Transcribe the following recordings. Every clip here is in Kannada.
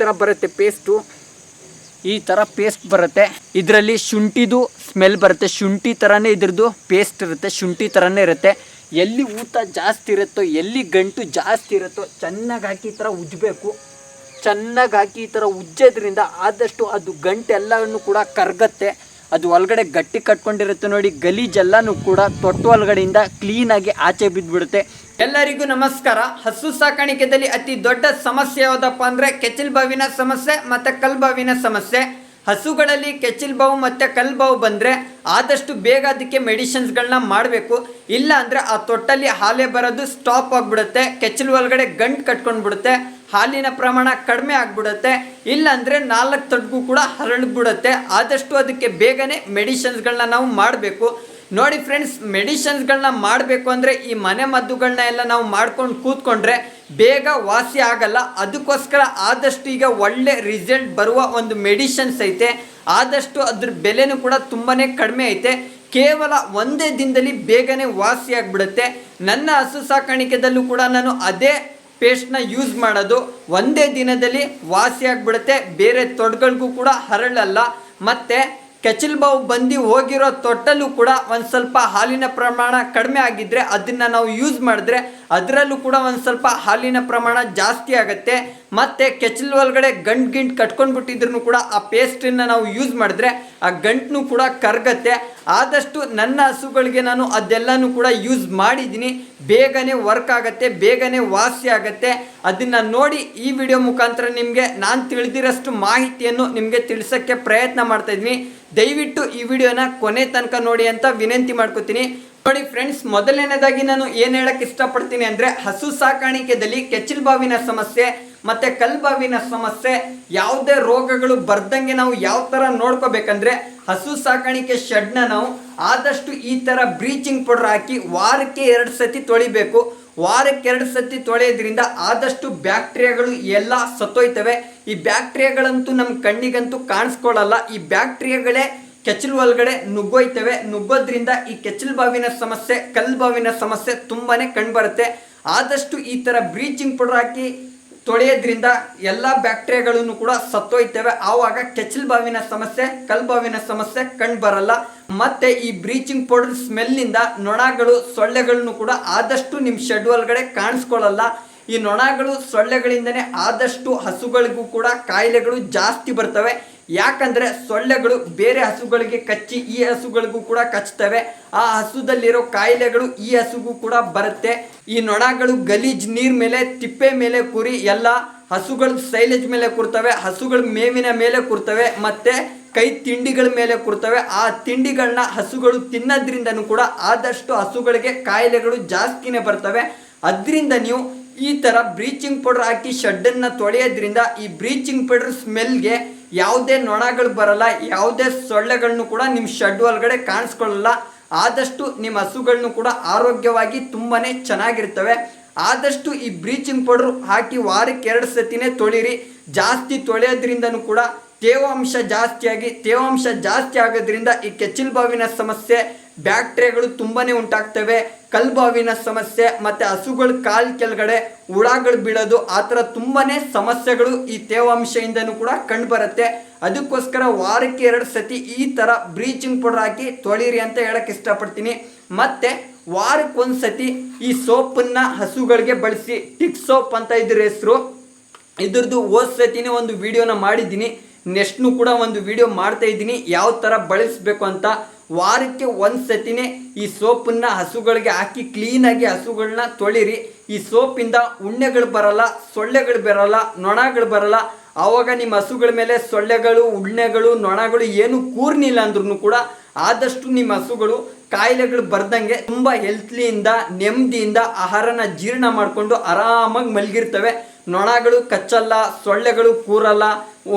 ಥರ ಬರುತ್ತೆ ಪೇಸ್ಟು ಈ ಥರ ಪೇಸ್ಟ್ ಬರುತ್ತೆ. ಇದರಲ್ಲಿ ಶುಂಠಿದು ಸ್ಮೆಲ್ ಬರುತ್ತೆ. ಶುಂಠಿ ಥರನೇ ಇದ್ರದ್ದು ಪೇಸ್ಟ್ ಇರುತ್ತೆ. ಶುಂಠಿ ಥರನೇ ಇರುತ್ತೆ. ಎಲ್ಲಿ ಊತ ಜಾಸ್ತಿ ಇರುತ್ತೋ, ಎಲ್ಲಿ ಗಂಟು ಜಾಸ್ತಿ ಇರುತ್ತೋ, ಚೆನ್ನಾಗಿ ಹಾಕಿ ಈ ಥರ ಉಜ್ಜಬೇಕು. ಚೆನ್ನಾಗಿ ಹಾಕಿ ಈ ಥರ ಉಜ್ಜೋದ್ರಿಂದ ಆದಷ್ಟು ಅದು ಗಂಟೆಲ್ಲವನ್ನು ಕೂಡ ಕರ್ಗತ್ತೆ. ಅದು ಒಳಗಡೆ ಗಟ್ಟಿ ಕಟ್ಕೊಂಡಿರುತ್ತೆ ನೋಡಿ ಗಲೀಜೆಲ್ಲಾನು ಕೂಡ ತೊಟ್ಟು ಒಳಗಡೆಯಿಂದ ಕ್ಲೀನಾಗಿ ಆಚೆ ಬಿದ್ದುಬಿಡುತ್ತೆ. ಎಲ್ಲರಿಗೂ ನಮಸ್ಕಾರ. ಹಸು ಸಾಕಾಣಿಕೆಯಲ್ಲಿ ಅತಿ ದೊಡ್ಡ ಸಮಸ್ಯೆ ಯಾವುದಪ್ಪ ಅಂದರೆ ಕೆಚಿಲ್ ಬಾವಿನ ಸಮಸ್ಯೆ ಮತ್ತು ಕಲ್ಬಾವಿನ ಸಮಸ್ಯೆ. ಹಸುಗಳಲ್ಲಿ ಕೆಚಿಲ್ ಬಾವು ಮತ್ತು ಕಲ್ ಬಾವು ಬಂದರೆ ಆದಷ್ಟು ಬೇಗ ಅದಕ್ಕೆ ಮೆಡಿಸಿನ್ಸ್ಗಳನ್ನ ಮಾಡಬೇಕು. ಇಲ್ಲ ಅಂದರೆ ಆ ತೊಟ್ಟಲ್ಲಿ ಹಾಲೆ ಬರೋದು ಸ್ಟಾಪ್ ಆಗಿಬಿಡುತ್ತೆ. ಕೆಚ್ಚಲು ಒಳಗಡೆ ಗಂಟು ಕಟ್ಕೊಂಡ್ಬಿಡುತ್ತೆ. ಹಾಲಿನ ಪ್ರಮಾಣ ಕಡಿಮೆ ಆಗ್ಬಿಡುತ್ತೆ, ಇಲ್ಲಾಂದರೆ ನಾಲ್ಕು ತಡ್ಗೂ ಕೂಡ ಹರಳ್ಬಿಡುತ್ತೆ. ಆದಷ್ಟು ಅದಕ್ಕೆ ಬೇಗನೆ ಮೆಡಿಷನ್ಸ್ಗಳನ್ನ ನಾವು ಮಾಡಬೇಕು. ನೋಡಿ ಫ್ರೆಂಡ್ಸ್ ಮೆಡಿಷನ್ಸ್ಗಳನ್ನ ಮಾಡಬೇಕು ಅಂದರೆ ಈ ಮನೆ ಮದ್ದುಗಳನ್ನ ಎಲ್ಲ ನಾವು ಮಾಡ್ಕೊಂಡು ಕೂತ್ಕೊಂಡ್ರೆ ಬೇಗ ವಾಸಿ ಆಗಲ್ಲ. ಅದಕ್ಕೋಸ್ಕರ ಆದಷ್ಟು ಈಗ ಒಳ್ಳೆ ರಿಸಲ್ಟ್ ಬರುವ ಒಂದು ಮೆಡಿಷನ್ಸ್ ಐತೆ. ಆದಷ್ಟು ಅದ್ರ ಬೆಲೆನೂ ಕೂಡ ತುಂಬಾ ಕಡಿಮೆ ಐತೆ. ಕೇವಲ ಒಂದೇ ದಿನದಲ್ಲಿ ಬೇಗನೆ ವಾಸಿ ಆಗಿಬಿಡುತ್ತೆ. ನನ್ನ ಹಸು ಸಾಕಾಣಿಕೆದಲ್ಲೂ ಕೂಡ ನಾನು ಅದೇ ಪೇಸ್ಟ್ನ ಯೂಸ್ ಮಾಡೋದು ಒಂದೇ ದಿನದಲ್ಲಿ ವಾಸಿ ಆಗಿಬಿಡುತ್ತೆ. ಬೇರೆ ತೊಡ್ಗಳಿಗೂ ಕೂಡ ಹರಳಲ್ಲ. ಮತ್ತು ಕೆಚಲ್ ಬಾವು ಬಂದು ಹೋಗಿರೋ ತೊಟ್ಟಲ್ಲೂ ಕೂಡ ಒಂದು ಸ್ವಲ್ಪ ಹಾಲಿನ ಪ್ರಮಾಣ ಕಡಿಮೆ ಆಗಿದ್ದರೆ ಅದನ್ನು ನಾವು ಯೂಸ್ ಮಾಡಿದ್ರೆ ಅದರಲ್ಲೂ ಕೂಡ ಒಂದು ಸ್ವಲ್ಪ ಹಾಲಿನ ಪ್ರಮಾಣ ಜಾಸ್ತಿ ಆಗುತ್ತೆ. ಮತ್ತು ಕೆಚ್ಚಲ್ ಒಳಗಡೆ ಗಂಟು ಗಿಂಟು ಕಟ್ಕೊಂಡ್ಬಿಟ್ಟಿದ್ರು ಕೂಡ ಆ ಪೇಸ್ಟನ್ನು ನಾವು ಯೂಸ್ ಮಾಡಿದ್ರೆ ಆ ಗಂಟನ್ನು ಕೂಡ ಕರಗತ್ತೆ. ಆದಷ್ಟು ನನ್ನ ಹಸುಗಳಿಗೆ ನಾನು ಅದೆಲ್ಲನೂ ಕೂಡ ಯೂಸ್ ಮಾಡಿದ್ದೀನಿ. ಬೇಗನೆ ವರ್ಕ್ ಆಗುತ್ತೆ, ಬೇಗನೆ ವಾಸಿ ಆಗುತ್ತೆ. ಅದನ್ನು ನೋಡಿ ಈ ವಿಡಿಯೋ ಮುಖಾಂತರ ನಿಮಗೆ ನಾನು ತಿಳಿದಿರೋಷ್ಟು ಮಾಹಿತಿಯನ್ನು ನಿಮಗೆ ತಿಳಿಸೋಕ್ಕೆ ಪ್ರಯತ್ನ ಮಾಡ್ತಾ ಇದ್ದೀನಿ. ದಯವಿಟ್ಟು ಈ ವಿಡಿಯೋನ ಕೊನೆ ತನಕ ನೋಡಿ ಅಂತ ವಿನಂತಿ ಮಾಡ್ಕೋತೀನಿ. ನೋಡಿ ಫ್ರೆಂಡ್ಸ್, ಮೊದಲನೇದಾಗಿ ನಾನು ಏನು ಹೇಳಕ್ಕೆ ಇಷ್ಟಪಡ್ತೀನಿ ಅಂದರೆ ಹಸು ಸಾಕಾಣಿಕೆದಲ್ಲಿ ಕೆಚ್ಚಲ್ ಬಾವಿನ ಸಮಸ್ಯೆ ಮತ್ತೆ ಕಲ್ಬಾವಿನ ಸಮಸ್ಯೆ, ಯಾವುದೇ ರೋಗಗಳು ಬರ್ದಂಗೆ ನಾವು ಯಾವ ಥರ ನೋಡ್ಕೋಬೇಕಂದ್ರೆ ಹಸು ಸಾಕಾಣಿಕೆ ಶೆಡ್ನ ನಾವು ಆದಷ್ಟು ಈ ಥರ ಬ್ಲೀಚಿಂಗ್ ಪೌಡರ್ ಹಾಕಿ ವಾರಕ್ಕೆ ಎರಡು ಸತಿ ತೊಳಿಬೇಕು. ವಾರಕ್ಕೆ ಎರಡು ಸತಿ ತೊಳೆಯೋದ್ರಿಂದ ಆದಷ್ಟು ಬ್ಯಾಕ್ಟೀರಿಯಾಗಳು ಎಲ್ಲ ಸತ್ತೋಯ್ತವೆ. ಈ ಬ್ಯಾಕ್ಟೀರಿಯಾಗಳಂತೂ ನಮ್ಮ ಕಣ್ಣಿಗಂತೂ ಕಾಣಿಸ್ಕೊಳ್ಳಲ್ಲ ಈ ಬ್ಯಾಕ್ಟೀರಿಯಾಗಳೇ ಕೆಚ್ಚಲು ಒಳಗಡೆ ನುಗ್ಗೋಯ್ತವೆ. ನುಗ್ಗೋದ್ರಿಂದ ಈ ಕೆಚ್ಚಲು ಬಾವಿನ ಸಮಸ್ಯೆ, ಕಲ್ಲು ಬಾವಿನ ಸಮಸ್ಯೆ ತುಂಬಾ ಕಂಡುಬರುತ್ತೆ. ಆದಷ್ಟು ಈ ಥರ ಬ್ಲೀಚಿಂಗ್ ಪೌಡರ್ ಹಾಕಿ ತೊಳೆಯೋದ್ರಿಂದ ಎಲ್ಲ ಬ್ಯಾಕ್ಟೀರಿಯಾಗಳನ್ನು ಕೂಡ ಸತ್ತೋಯ್ತವೆ. ಆವಾಗ ಕೆಚ್ಚಲು ಬಾವಿನ ಸಮಸ್ಯೆ, ಕಲ್ಲು ಬಾವಿನ ಸಮಸ್ಯೆ ಕಂಡು ಬರಲ್ಲ ಮತ್ತೆ ಈ ಬ್ಲೀಚಿಂಗ್ ಪೌಡರ್ ಸ್ಮೆಲ್ನಿಂದ ನೊಣಗಳು, ಸೊಳ್ಳೆಗಳನ್ನು ಕೂಡ ಆದಷ್ಟು ನಿಮ್ಮ ಶೆಡ್ ಒಳಗಡೆ ಕಾಣಿಸ್ಕೊಳ್ಳಲ್ಲ. ಈ ನೊಣಗಳು, ಸೊಳ್ಳೆಗಳಿಂದನೇ ಆದಷ್ಟು ಹಸುಗಳಿಗೂ ಕೂಡ ಕಾಯಿಲೆಗಳು ಜಾಸ್ತಿ ಬರ್ತವೆ. ಯಾಕಂದ್ರೆ ಸೊಳ್ಳೆಗಳು ಬೇರೆ ಹಸುಗಳಿಗೆ ಕಚ್ಚಿ ಈ ಹಸುಗಳಿಗೂ ಕೂಡ ಕಚ್ತವೆ. ಆ ಹಸುದಲ್ಲಿರೋ ಕಾಯಿಲೆಗಳು ಈ ಹಸುಗೂ ಕೂಡ ಬರುತ್ತೆ. ಈ ನೊಣಗಳು ಗಲೀಜ್ ನೀರ್ ಮೇಲೆ, ತಿಪ್ಪೆ ಮೇಲೆ ಕುರಿ ಎಲ್ಲ ಹಸುಗಳು ಸೈಲೇಜ್ ಮೇಲೆ ಕೂರ್ತವೆ. ಹಸುಗಳ ಮೇವಿನ ಮೇಲೆ ಕೂರ್ತವೆ ಮತ್ತೆ ಕೈ ತಿಂಡಿಗಳ ಮೇಲೆ ಕೂರ್ತವೆ. ಆ ತಿಂಡಿಗಳನ್ನ ಹಸುಗಳು ತಿನ್ನೋದ್ರಿಂದನೂ ಕೂಡ ಆದಷ್ಟು ಹಸುಗಳಿಗೆ ಕಾಯಿಲೆಗಳು ಜಾಸ್ತಿನೇ ಬರ್ತವೆ. ಅದರಿಂದ ನೀವು ಈ ಥರ ಬ್ಲೀಚಿಂಗ್ ಪೌಡರ್ ಹಾಕಿ ಶೆಡ್ಡನ್ನು ತೊಳೆಯೋದ್ರಿಂದ ಈ ಬ್ಲೀಚಿಂಗ್ ಪೌಡರ್ ಸ್ಮೆಲ್ಗೆ ಯಾವುದೇ ನೊಣಗಳು ಬರಲ್ಲ, ಯಾವುದೇ ಸೊಳ್ಳೆಗಳನ್ನು ಕೂಡ ನಿಮ್ಮ ಶೆಡ್ ಒಳಗಡೆ ಕಾಣಿಸ್ಕೊಳ್ಳಲ್ಲ. ಆದಷ್ಟು ನಿಮ್ಮ ಹಸುಗಳನ್ನು ಕೂಡ ಆರೋಗ್ಯವಾಗಿ ತುಂಬಾ ಚೆನ್ನಾಗಿರ್ತವೆ. ಆದಷ್ಟು ಈ ಬ್ಲೀಚಿಂಗ್ ಪೌಡರ್ ಹಾಕಿ ವಾರಕ್ಕೆ ಎರಡು ಸತಿನೇ ತೊಳಿರಿ. ಜಾಸ್ತಿ ತೊಳೆಯೋದ್ರಿಂದನೂ ಕೂಡ ತೇವಾಂಶ ಜಾಸ್ತಿಯಾಗಿ, ತೇವಾಂಶ ಜಾಸ್ತಿ ಆಗೋದ್ರಿಂದ ಈ ಕೆಚ್ಚಿಲ್ ಬಾವಿನ ಸಮಸ್ಯೆ ಬ್ಯಾಕ್ಟೀರಿಯಾಗಳು ತುಂಬಾ ಉಂಟಾಗ್ತವೆ, ಕಲ್ಬಾವಿನ ಸಮಸ್ಯೆ ಮತ್ತು ಹಸುಗಳ ಕಾಲ್ ಕೆಳಗಡೆ ಹುಳಗಳು ಬೀಳೋದು, ಆ ಥರ ತುಂಬಾ ಸಮಸ್ಯೆಗಳು ಈ ತೇವಾಂಶದಿಂದನೂ ಕೂಡ ಕಂಡುಬರುತ್ತೆ. ಅದಕ್ಕೋಸ್ಕರ ವಾರಕ್ಕೆ ಎರಡು ಸತಿ ಈ ಥರ ಬ್ಲೀಚಿಂಗ್ ಪೌಡರ್ ಹಾಕಿ ತೊಳೀರಿ ಅಂತ ಹೇಳಕ್ಕೆ ಇಷ್ಟಪಡ್ತೀನಿ. ಮತ್ತೆ ವಾರಕ್ಕೊಂದು ಸತಿ ಈ ಸೋಪನ್ನು ಹಸುಗಳಿಗೆ ಬಳಸಿ ಟಿಕ್ ಸೋಪ್ ಅಂತ ಇದ್ರ ಹೆಸರು. ಇದ್ರದ್ದು ಹೋದ ಸತಿನೇ ಒಂದು ವಿಡಿಯೋನ ಮಾಡಿದ್ದೀನಿ. ನೆಕ್ಸ್ಟ್ನು ಕೂಡ ಒಂದು ವಿಡಿಯೋ ಮಾಡ್ತಾ ಇದ್ದೀನಿ. ಯಾವ ಥರ ಬಳಸಬೇಕು ಅಂತ ವಾರಕ್ಕೆ ಒಂದು ಸತಿನೇ ಈ ಸೋಪನ್ನ ಹಸುಗಳಿಗೆ ಹಾಕಿ ಕ್ಲೀನಾಗಿ ಹಸುಗಳನ್ನ ತೊಳಿರಿ. ಈ ಸೋಪಿಂದ ಉಣ್ಣೆಗಳು ಬರಲ್ಲ, ಸೊಳ್ಳೆಗಳು ಬರಲ್ಲ, ನೊಣಗಳು ಬರಲ್ಲ. ಆವಾಗ ನಿಮ್ಮ ಹಸುಗಳ ಮೇಲೆ ಸೊಳ್ಳೆಗಳು, ಉಣ್ಣೆಗಳು, ನೊಣಗಳು ಏನು ಕೂರ್ನಿಲ್ಲ ಅಂದ್ರೂ ಕೂಡ ಆದಷ್ಟು ನಿಮ್ಮ ಹಸುಗಳು ಕಾಯಿಲೆಗಳು ಬರ್ದಂಗೆ ತುಂಬ ಹೆಲ್ತ್ಲಿಯಿಂದ ನೆಮ್ಮದಿಯಿಂದ ಆಹಾರನ ಜೀರ್ಣ ಮಾಡಿಕೊಂಡು ಆರಾಮಾಗಿ ಮಲಗಿರ್ತವೆ. ನೊಣಗಳು ಕಚ್ಚಲ್ಲ, ಸೊಳ್ಳೆಗಳು ಕೂರಲ್ಲ,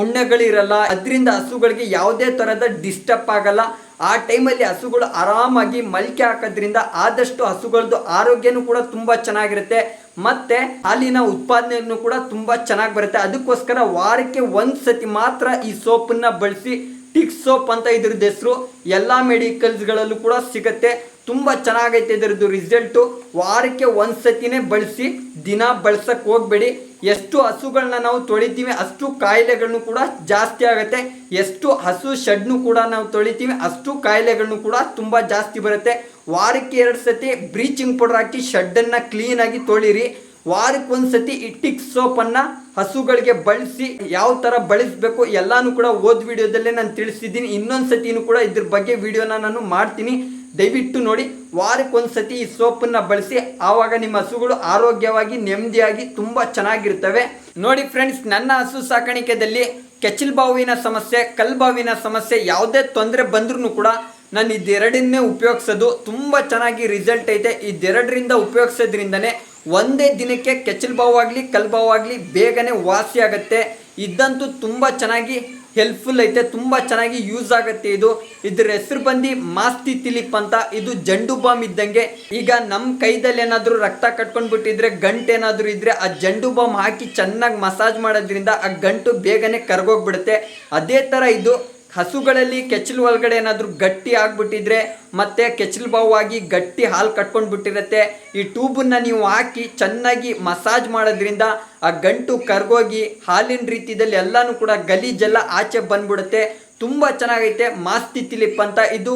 ಉಣ್ಣೆಗಳಿರಲ್ಲ. ಅದರಿಂದ ಹಸುಗಳಿಗೆ ಯಾವುದೇ ಥರದ ಡಿಸ್ಟರ್ಬ್ ಆಗಲ್ಲ. ಆ ಟೈಮಲ್ಲಿ ಹಸುಗಳು ಆರಾಮಾಗಿ ಮಲ್ಕೆ ಹಾಕೋದ್ರಿಂದ ಆದಷ್ಟು ಹಸುಗಳದ್ದು ಆರೋಗ್ಯನೂ ಕೂಡ ತುಂಬ ಚೆನ್ನಾಗಿರುತ್ತೆ. ಮತ್ತೆ ಹಾಲಿನ ಉತ್ಪಾದನೆಯನ್ನು ಕೂಡ ತುಂಬ ಚೆನ್ನಾಗಿ ಬರುತ್ತೆ. ಅದಕ್ಕೋಸ್ಕರ ವಾರಕ್ಕೆ ಒಂದು ಸತಿ ಮಾತ್ರ ಈ ಸೋಪನ್ನು ಬಳಸಿ ಟಿಕ್ ಸೋಪ್ ಅಂತ ಇದ್ರದ್ದು ಹೆಸರು, ಎಲ್ಲ ಮೆಡಿಕಲ್ಸ್ಗಳಲ್ಲೂ ಕೂಡ ಸಿಗುತ್ತೆ. ತುಂಬ ಚೆನ್ನಾಗೈತೆ ಇದರದ್ದು ರಿಸಲ್ಟು ವಾರಕ್ಕೆ ಒಂದು ಸತಿನೇ ಬಳಸಿ, ದಿನ ಬಳಸಕ್ಕೆ ಹೋಗಬೇಡಿ. ಎಷ್ಟು ಹಸುಗಳನ್ನ ನಾವು ತೊಳಿತೀವಿ, ಅಷ್ಟು ಕಾಯಿಲೆಗಳನ್ನು ಕೂಡ ಜಾಸ್ತಿ ಆಗುತ್ತೆ. ಎಷ್ಟು ಹಸು ಶೆಡ್ನು ಕೂಡ ನಾವು ತೊಳಿತೀವಿ, ಅಷ್ಟು ಕಾಯಿಲೆಗಳನ್ನು ಕೂಡ ತುಂಬ ಜಾಸ್ತಿ ಬರುತ್ತೆ. ವಾರಕ್ಕೆ ಎರಡು ಸತಿ ಬ್ಲೀಚಿಂಗ್ ಪೌಡರ್ ಹಾಕಿ ಶೆಡ್ಡನ್ನು ಕ್ಲೀನಾಗಿ ತೊಳಿರಿ. ವಾರಕ್ಕೆ ಒಂದು ಸತಿ ಈ ಟಿಕ್ ಸೋಪನ್ನು ಹಸುಗಳಿಗೆ ಬಳಸಿ ಯಾವ ಥರ ಬಳಸಬೇಕು ಎಲ್ಲಾನು ಕೂಡ ಓದ್ ವಿಡಿಯೋದಲ್ಲೇ ನಾನು ತಿಳಿಸಿದ್ದೀನಿ. ಇನ್ನೊಂದು ಸತಿನೂ ಕೂಡ ಇದ್ರ ಬಗ್ಗೆ ವಿಡಿಯೋನ ನಾನು ಮಾಡ್ತೀನಿ. ದಯವಿಟ್ಟು ನೋಡಿ ವಾರಕ್ಕೆ ಒಂದು ಸತಿ ಈ ಸೋಪನ್ನು ಬಳಸಿ ಆವಾಗ ನಿಮ್ಮ ಹಸುಗಳು ಆರೋಗ್ಯವಾಗಿ ನೆಮ್ಮದಿಯಾಗಿ ತುಂಬ ಚೆನ್ನಾಗಿರ್ತವೆ. ನೋಡಿ ಫ್ರೆಂಡ್ಸ್, ನನ್ನ ಹಸು ಸಾಕಾಣಿಕೆದಲ್ಲಿ ಕೆಚ್ಚಲ್ ಬಾವಿನ ಸಮಸ್ಯೆ ಕಲ್ಬಾವಿನ ಸಮಸ್ಯೆ ಯಾವುದೇ ತೊಂದರೆ ಬಂದ್ರೂ ಕೂಡ ನಾನು ಇದೆರಡನ್ನೇ ಉಪಯೋಗಿಸೋದು. ತುಂಬ ಚೆನ್ನಾಗಿ ರಿಸಲ್ಟ್ ಐತೆ. ಇದೆರಡರಿಂದ ಉಪಯೋಗಿಸೋದ್ರಿಂದನೇ ಒಂದೇ ದಿನಕ್ಕೆ ಕೆಚ್ಚಲ್ ಕಲ್ಬಾವು ಆಗಲಿ ಬೇಗನೆ ವಾಸಿ ಆಗುತ್ತೆ. ಇದಂತೂ ತುಂಬ ಚೆನ್ನಾಗಿ ಹೆಲ್ಪ್ಫುಲ್ ಐತೆ, ತುಂಬ ಚೆನ್ನಾಗಿ ಯೂಸ್ ಆಗುತ್ತೆ ಇದು. ಇದ್ರ ಹೆಸರು ಬಂದು ಮಾಸ್ತಿ ತಿಲಿಪ್ ಅಂತ, ಇದು ಜಂಡು ಬಾಂಬ್ ಇದ್ದಂಗೆ. ಈಗ ನಮ್ಮ ಕೈದಲ್ಲಿ ಏನಾದರೂ ರಕ್ತ ಕಟ್ಕೊಂಡ್ಬಿಟ್ಟಿದ್ರೆ, ಗಂಟು ಏನಾದರೂ ಇದ್ದರೆ ಆ ಜಂಡು ಬಾಂಬ್ ಹಾಕಿ ಚೆನ್ನಾಗಿ ಮಸಾಜ್ ಮಾಡೋದ್ರಿಂದ ಆ ಗಂಟು ಬೇಗನೆ ಕರ್ಗೋಗ್ಬಿಡುತ್ತೆ. ಅದೇ ಥರ ಇದು ಹಸುಗಳಲ್ಲಿ ಕೆಚ್ಚಲು ಒಳಗಡೆ ಏನಾದರೂ ಗಟ್ಟಿ ಆಗಿಬಿಟ್ಟಿದ್ರೆ ಮತ್ತೆ ಕೆಚ್ಚಲು ಬಾವಾಗಿ ಗಟ್ಟಿ ಹಾಲು ಕಟ್ಕೊಂಡು ಬಿಟ್ಟಿರುತ್ತೆ. ಈ ಟ್ಯೂಬನ್ನು ನೀವು ಹಾಕಿ ಚೆನ್ನಾಗಿ ಮಸಾಜ್ ಮಾಡೋದ್ರಿಂದ ಆ ಗಂಟು ಕರ್ಗೋಗಿ ಹಾಲಿನ ರೀತಿಯಲ್ಲಿ ಎಲ್ಲನೂ ಕೂಡ ಗಲೀಜೆಲ್ಲ ಆಚೆ ಬಂದ್ಬಿಡುತ್ತೆ. ತುಂಬ ಚೆನ್ನಾಗೈತೆ. ಮಾಸ್ತಿ ತಿಲಿಪ್ ಅಂತ. ಇದು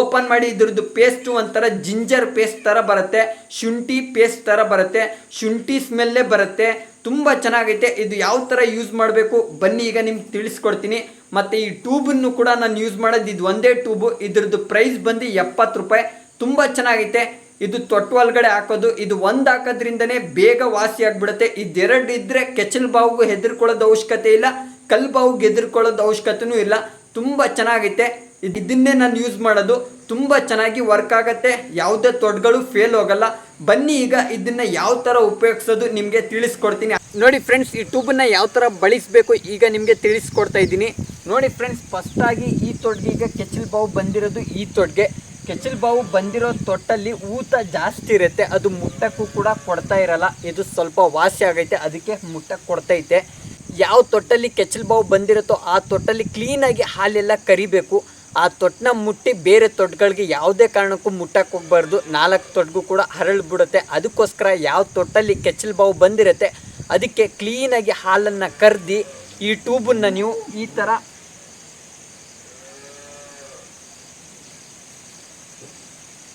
ಓಪನ್ ಮಾಡಿ ಇದ್ರದ್ದು ಪೇಸ್ಟು ಒಂಥರ ಜಿಂಜರ್ ಪೇಸ್ಟ್ ಥರ ಬರುತ್ತೆ. ಶುಂಠಿ ಪೇಸ್ಟ್ ಥರ ಬರುತ್ತೆ. ಶುಂಠಿ ಸ್ಮೆಲ್ಲೇ ಬರುತ್ತೆ. ತುಂಬ ಚೆನ್ನಾಗೈತೆ. ಇದು ಯಾವ ಥರ ಯೂಸ್ ಮಾಡಬೇಕು? ಬನ್ನಿ, ಈಗ ನಿಮ್ಗೆ ತಿಳಿಸ್ಕೊಡ್ತೀನಿ. ಮತ್ತು ಈ ಟ್ಯೂಬನ್ನು ಕೂಡ ನಾನು ಯೂಸ್ ಮಾಡೋದು ಇದು ಒಂದೇ ಟ್ಯೂಬು. ಇದ್ರದ್ದು ಪ್ರೈಸ್ ಬಂದು ಎಪ್ಪತ್ತು ರೂಪಾಯಿ. ತುಂಬ ಚೆನ್ನಾಗೈತೆ. ಇದು ತೊಟ್ಟು ಒಳಗಡೆ ಹಾಕೋದು. ಇದು ಒಂದು ಹಾಕೋದ್ರಿಂದನೇ ಬೇಗ ವಾಸಿ ಆಗಿಬಿಡುತ್ತೆ. ಇದೆರಡು ಇದ್ದರೆ ಕೆಚಲ್ ಬಾವುಗೂ ಹೆದರ್ಕೊಳ್ಳೋದು ಅವಶ್ಯಕತೆ ಇಲ್ಲ. ಕಲ್ಲು ಬಾವುಗೆ ಹೆದರ್ಕೊಳ್ಳೋದು ಅವಶ್ಯಕತೆಯೂ ಇಲ್ಲ. ತುಂಬ ಚೆನ್ನಾಗೈತೆ. ಇದನ್ನೇ ನಾನು ಯೂಸ್ ಮಾಡೋದು. ತುಂಬ ಚೆನ್ನಾಗಿ ವರ್ಕ್ ಆಗುತ್ತೆ. ಯಾವುದೇ ತೊಡ್ಗಳು ಫೇಲ್ ಹೋಗಲ್ಲ. ಬನ್ನಿ ಈಗ ಇದನ್ನ ಯಾವ ಥರ ಉಪಯೋಗಿಸೋದು ನಿಮಗೆ ತಿಳಿಸ್ಕೊಡ್ತೀನಿ. ನೋಡಿ ಫ್ರೆಂಡ್ಸ್ ಈ ಟ್ಯೂಬನ್ನ ಯಾವ ಥರ ಬಳಸಬೇಕು ಈಗ ನಿಮಗೆ ತಿಳಿಸ್ಕೊಡ್ತಾ ಇದ್ದೀನಿ. ನೋಡಿ ಫ್ರೆಂಡ್ಸ್ ಫಸ್ಟಾಗಿ ಈ ತೊಡ್ಗೆ ಈಗ ಕೆಚ್ಚಲ್ ಬಾವು ಬಂದಿರೋದು ಈ ತೊಡ್ಗೆ ಕೆಚ್ಚಲ್ ಬಾವು ಬಂದಿರೋ ತೊಟ್ಟಲ್ಲಿ ಊತ ಜಾಸ್ತಿ ಇರುತ್ತೆ. ಅದು ಮುಟ್ಟಕ್ಕೂ ಕೂಡ ಕೊಡ್ತಾ ಇರಲ್ಲ. ಇದು ಸ್ವಲ್ಪ ವಾಸಿ ಆಗೈತೆ. ಅದಕ್ಕೆ ಮುಟ್ಟಕ್ಕೆ ಕೊಡ್ತೈತೆ. ಯಾವ ತೊಟ್ಟಲ್ಲಿ ಕೆಚ್ಚಲ್ ಬಾವು ಬಂದಿರುತ್ತೋ ಆ ತೊಟ್ಟಲ್ಲಿ ಕ್ಲೀನಾಗಿ ಹಾಲೆಲ್ಲ ಕರಿಬೇಕು. ಆ ತೊಟ್ಟನ್ನ ಮುಟ್ಟಿ ಬೇರೆ ತೊಟ್ಟಗಳಿಗೆ ಯಾವುದೇ ಕಾರಣಕ್ಕೂ ಮುಟ್ಟಕ್ಕೆ ಹೋಗ್ಬಾರ್ದು. ನಾಲ್ಕು ತೊಟ್ಗೂ ಕೂಡ ಹರಳ್ಬಿಡುತ್ತೆ. ಅದಕ್ಕೋಸ್ಕರ ಯಾವ ತೊಟ್ಟಲ್ಲಿ ಕೆಚ್ಚಲು ಬಾವು ಬಂದಿರುತ್ತೆ, ಅದಕ್ಕೆ ಕ್ಲೀನಾಗಿ ಹಾಲನ್ನು ಕರ್ದು, ಈ ಟ್ಯೂಬನ್ನು ನೀವು ಈ ಥರ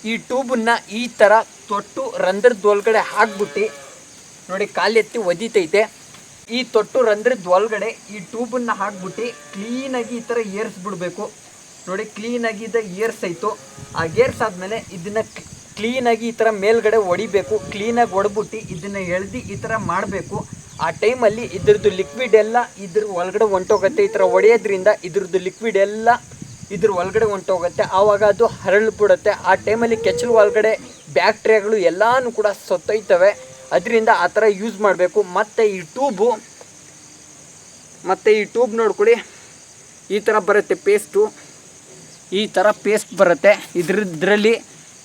ಈ ಟ್ಯೂಬನ್ನ ಈ ಥರ ತೊಟ್ಟು ರಂಧ್ರದ ಒಳಗಡೆ ಹಾಕ್ಬಿಟ್ಟು, ನೋಡಿ ಕಾಲೆತ್ತಿ ಒದಿತೈತೆ. ಈ ತೊಟ್ಟು ರಂಧ್ರದ ಒಳಗಡೆ ಈ ಟ್ಯೂಬನ್ನು ಹಾಕ್ಬಿಟ್ಟು ಕ್ಲೀನಾಗಿ ಈ ಥರ ಏರ್ಸ್ಬಿಡ್ಬೇಕು. ನೋಡಿ ಕ್ಲೀನಾಗಿ ಇದು ಆಯಿತು. ಆ ಗೇರ್ಸ್ ಆದಮೇಲೆ ಇದನ್ನು ಕ್ಲೀನಾಗಿ ಈ ಥರ ಮೇಲ್ಗಡೆ ಹೊಡಿಬೇಕು. ಕ್ಲೀನಾಗಿ ಹೊಡ್ಬಿಟ್ಟು ಇದನ್ನು ಎಳ್ದು ಈ ಥರ ಮಾಡಬೇಕು. ಆ ಟೈಮಲ್ಲಿ ಇದ್ರದ್ದು ಲಿಕ್ವಿಡ್ ಎಲ್ಲ ಇದ್ರ ಒಳಗಡೆ ಹೊಂಟೋಗುತ್ತೆ. ಈ ಥರ ಹೊಡೆಯೋದ್ರಿಂದ ಇದ್ರದ್ದು ಲಿಕ್ವಿಡ್ ಎಲ್ಲ ಇದ್ರ ಒಳಗಡೆ ಹೊಂಟೋಗುತ್ತೆ. ಆವಾಗ ಅದು ಹರಳ್ಬಿಡುತ್ತೆ. ಆ ಟೈಮಲ್ಲಿ ಕೆಚ್ಚಲು ಒಳಗಡೆ ಬ್ಯಾಕ್ಟೀರಿಯಾಗಳು ಎಲ್ಲಾನು ಕೂಡ ಸತ್ತೊಯ್ತವೆ. ಅದರಿಂದ ಆ ಥರ ಯೂಸ್ ಮಾಡಬೇಕು. ಮತ್ತು ಈ ಟ್ಯೂಬು ಮತ್ತು ಈ ಟ್ಯೂಬ್ ನೋಡ್ಕೊಳ್ಳಿ. ಈ ಥರ ಬರುತ್ತೆ ಪೇಸ್ಟು ಈ ಥರ ಪೇಸ್ಟ್ ಬರುತ್ತೆ. ಇದ್ರದ್ರಲ್ಲಿ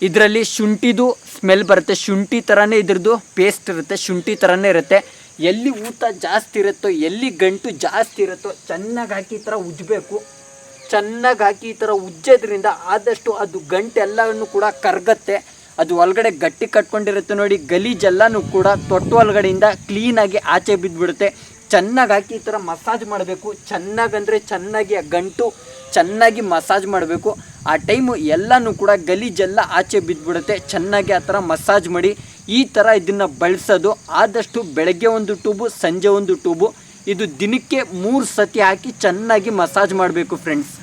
ಇದರಲ್ಲಿ ಶುಂಠಿದು ಸ್ಮೆಲ್ ಬರುತ್ತೆ. ಶುಂಠಿ ಥರನೇ ಇದ್ರದ್ದು ಪೇಸ್ಟ್ ಇರುತ್ತೆ. ಶುಂಠಿ ಥರನೇ ಇರುತ್ತೆ. ಎಲ್ಲಿ ಊತ ಜಾಸ್ತಿ ಇರುತ್ತೋ, ಎಲ್ಲಿ ಗಂಟು ಜಾಸ್ತಿ ಇರುತ್ತೋ, ಚೆನ್ನಾಗಿ ಹಾಕಿ ಈ ಥರ ಉಜ್ಜಬೇಕು. ಚೆನ್ನಾಗಿ ಹಾಕಿ ಈ ಥರ ಉಜ್ಜೋದ್ರಿಂದ ಆದಷ್ಟು ಅದು ಗಂಟೆಲ್ಲವನ್ನು ಕೂಡ ಕರ್ಗತ್ತೆ. ಅದು ಒಳಗಡೆ ಗಟ್ಟಿ ಕಟ್ಕೊಂಡಿರುತ್ತೆ ನೋಡಿ, ಗಲೀಜೆಲ್ಲನೂ ಕೂಡ ತೊಟ್ಟು ಒಳಗಡೆಯಿಂದ ಕ್ಲೀನಾಗಿ ಆಚೆ ಬಿದ್ದುಬಿಡುತ್ತೆ ಚೆನ್ನಾಗಿ ಹಾಕಿ ಈ ಥರ ಮಸಾಜ್ ಮಾಡಬೇಕು. ಚೆನ್ನಾಗಂದರೆ ಚೆನ್ನಾಗಿ ಆ ಗಂಟು ಚೆನ್ನಾಗಿ ಮಸಾಜ್ ಮಾಡಬೇಕು. ಆ ಟೈಮು ಎಲ್ಲನೂ ಕೂಡ ಗಲೀಜೆಲ್ಲ ಆಚೆ ಬಿದ್ದುಬಿಡುತ್ತೆ ಚೆನ್ನಾಗಿ ಆ ಥರ ಮಸಾಜ್ ಮಾಡಿ ಈ ಥರ ಇದನ್ನು ಬಳಸೋದು. ಆದಷ್ಟು ಬೆಳಗ್ಗೆ ಒಂದು ಟ್ಯೂಬು ಸಂಜೆ ಒಂದು ಟ್ಯೂಬು ಇದು ದಿನಕ್ಕೆ ಮೂರು ಸತಿ ಹಾಕಿ ಚೆನ್ನಾಗಿ ಮಸಾಜ್ ಮಾಡಬೇಕು ಫ್ರೆಂಡ್ಸ್